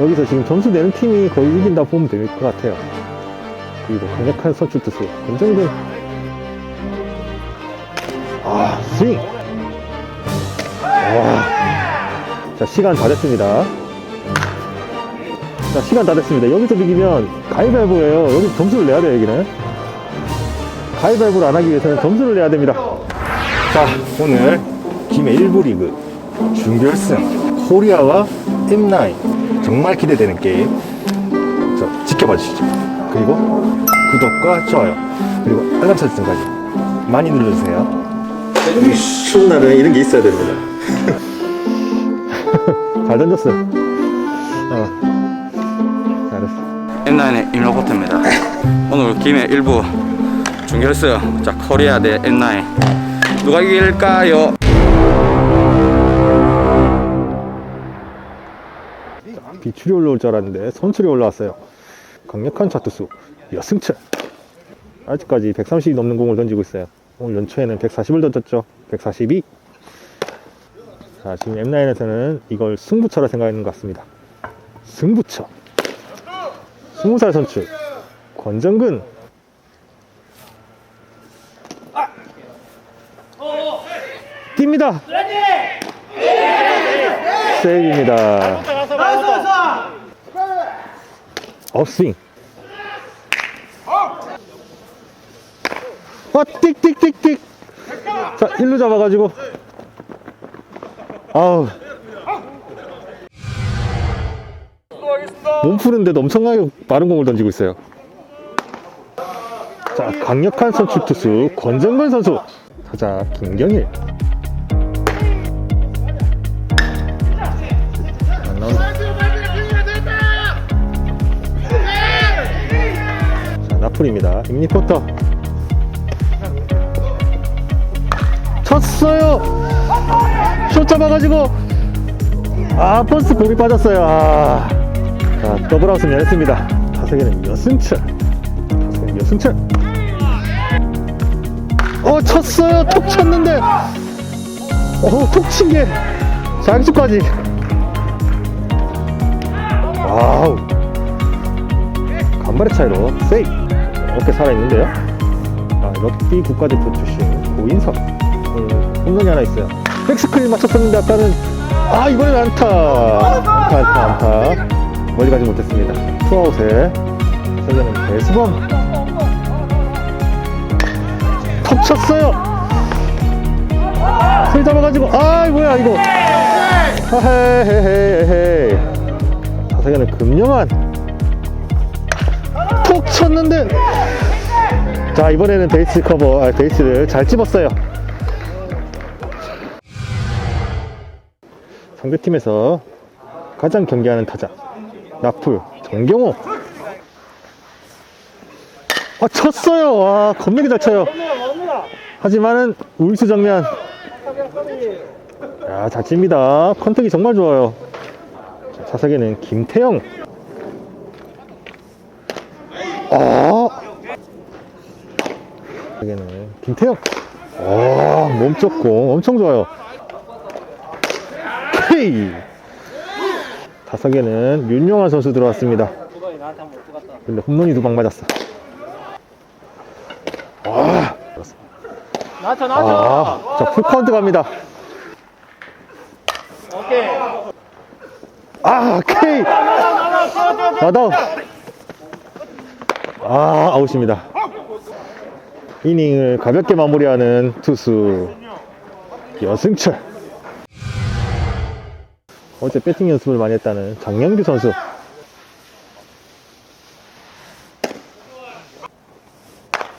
여기서 지금 점수 내는 팀이 거의 이긴다 보면 될 것 같아요. 그리고 강력한 선출 투수 권정근 아 스윙 와. 자 시간 다 됐습니다. 자 시간 다 됐습니다. 여기서 비기면 가위바위보예요. 여기 점수를 내야 돼요 여기는. 가위바위보를 안 하기 위해서는 점수를 내야 됩니다. 자 오늘 김해 1부 리그 준결승 코리아와 M9 정말 기대되는 게임. 저 지켜봐 주시죠 그리고 구독과 좋아요 그리고 알람 설정까지 많이 눌러주세요. 추운 날은 이런 게 있어야 됩니다. 잘 던졌어. 어. 잘했어. N9의 임로코트입니다. 오늘 김해 일부 준결승 자 코리아 대 N9. 누가 이길까요? 비출이 올라올 줄 알았는데 선출이 올라왔어요. 강력한 차투수 여승철 아직까지 130이 넘는 공을 던지고 있어요. 오늘 연초에는 140을 던졌죠. 142. 자 지금 M9에서는 이걸 승부처라 생각하는 것 같습니다. 승부처. 20살 선출 권정근 뜁니다. 세이브입니다. 업스윙. 아, 띡띡띡띡. 자, 일루 잡아가지고. 아우. 몸 푸는데도 엄청나게 빠른 공을 던지고 있어요. 자, 강력한 선출 투수 권정근 선수. 타자 김경일. 자, 나풀입니다. 임리포터. 쳤어요! 숏 잡아가지고, 아, 버스 공이 빠졌어요. 아. 자, 더블 하우스 열렸습니다. 타석에는 여승철. 타석에는 여승철. 어, 쳤어요! 톡 쳤는데, 어, 톡 친 게, 장수까지. 와우. 간발의 차이로 세이프 이렇게 살아있는데요? 아, 럭비 국가대표 출신 고인석. 홈런이 하나 있어요. 백스크린 맞췄었는데 아까는 아 이번엔 안타. 안타 안타 안타. 멀리 가지 못했습니다. 투아웃에 저기는 배수범. 턱 쳤어요. 손 잡아가지고 아 뭐야 이거. 아헤헤헤헤 자석에는 금영한 톡 쳤는데. 자 이번에는 베이스 커버 아, 베이스를 잘 집었어요. 상대팀에서 가장 경계하는 타자 나풀 정경호. 아 쳤어요. 와 겁나게 잘 쳐요. 하지만은 우익수 정면. 야잘 칩니다. 컨택이 정말 좋아요. 자, 차석에는 김태형 아. 여기는 김태형. 아, 몸쪽 공 엄청 좋아요. K. 다섯개는 윤용환 선수 들어왔습니다. 근데 홈런이 두 방 맞았어. 와. 나쳐 아, 자, 풀카운트 갑니다. 오케이 아, K. 나다운. 아, 아웃입니다. 이닝을 가볍게 마무리하는 투수 여승철. 어제 배팅 연습을 많이 했다는 장영규 선수.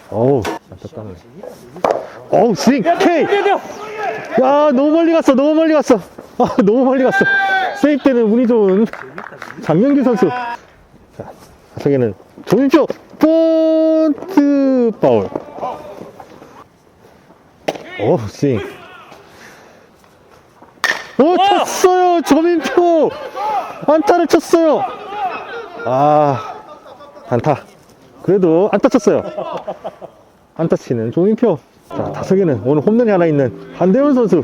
어우, 안타깝네. 어우, 스윙, K! 야, 너무 멀리 갔어, 너무 멀리 갔어. 아, 너무 멀리 갔어. 세이프 때는 운이 좋은 장영규 선수. 자, 타석에는 조민표, 본트 파울. 오, 스윙. 오, 쳤어요, 조민표! 안타를 쳤어요! 아, 안타. 그래도 안타 쳤어요. 안타 치는 조민표. 자, 타석에는 오늘 홈런이 하나 있는 한대원 선수.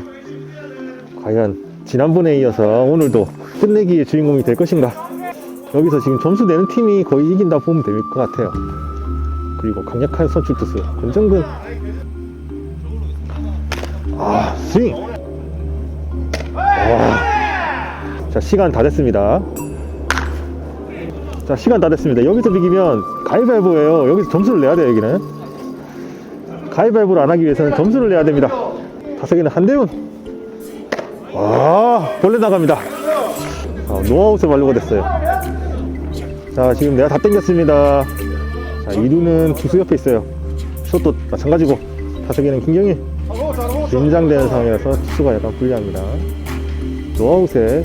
과연 지난번에 이어서 오늘도 끝내기의 주인공이 될 것인가? 여기서 지금 점수 내는 팀이 거의 이긴다 보면 될 것 같아요. 그리고 강력한 선출 투수 권정근. 아 스윙. 와. 자 시간 다 됐습니다. 자 시간 다 됐습니다. 여기서 비기면 가위바위보예요. 여기서 점수를 내야 돼요 여기는. 가위바위보를 안 하기 위해서는 점수를 내야 됩니다. 다섯 개는 한대훈. 와 벌레 나갑니다. 아, 노아웃에 완료가 됐어요. 자 지금 내가 다 땡겼습니다. 자 2루는 투수 옆에 있어요. 숏도 마찬가지고 다섯개는 김경일. 긴장되는 상황이라서 투수가 약간 불리합니다. 노아웃에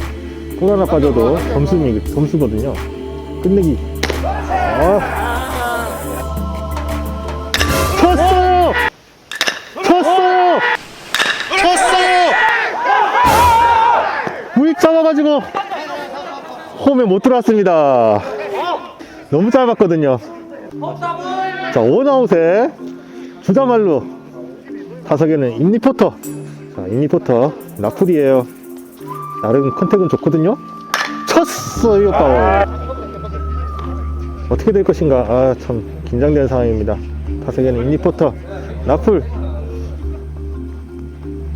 골 하나 빠져도 점수, 점수거든요. 끝내기. 아. 쳤어요! 쳤어요! 쳤어요! 우익 잡아가지고 홈에 못 들어왔습니다. 너무 짧았거든요. 자, 원아웃에 주자말로 타석에는 임리포터. 자, 임리포터 나풀이에요. 나름 컨택은 좋거든요. 쳤어요, 파울. 어떻게 될 것인가? 아, 참 긴장되는 상황입니다. 타석에는 임리포터 나풀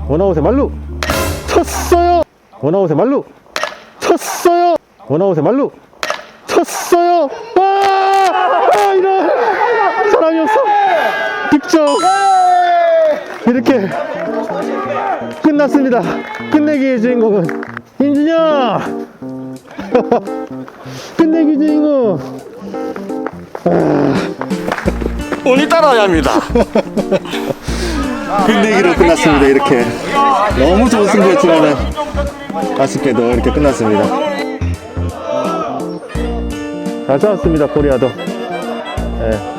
원아웃에 말루 쳤어요. 원아웃에 말루 쳤어요. 원아웃에 말루 쳤어요. 아, 아 사람이 없어. 득점. 이렇게 끝났습니다. 끝내기의 주인공은 임준영. 끝내기 주인공. 운이 따라야 합니다. 끝내기로 끝났습니다. 이렇게 너무 좋은 승부였지만은 아쉽게도 이렇게 끝났습니다. 잘 싸웠습니다. 코리아도. 예.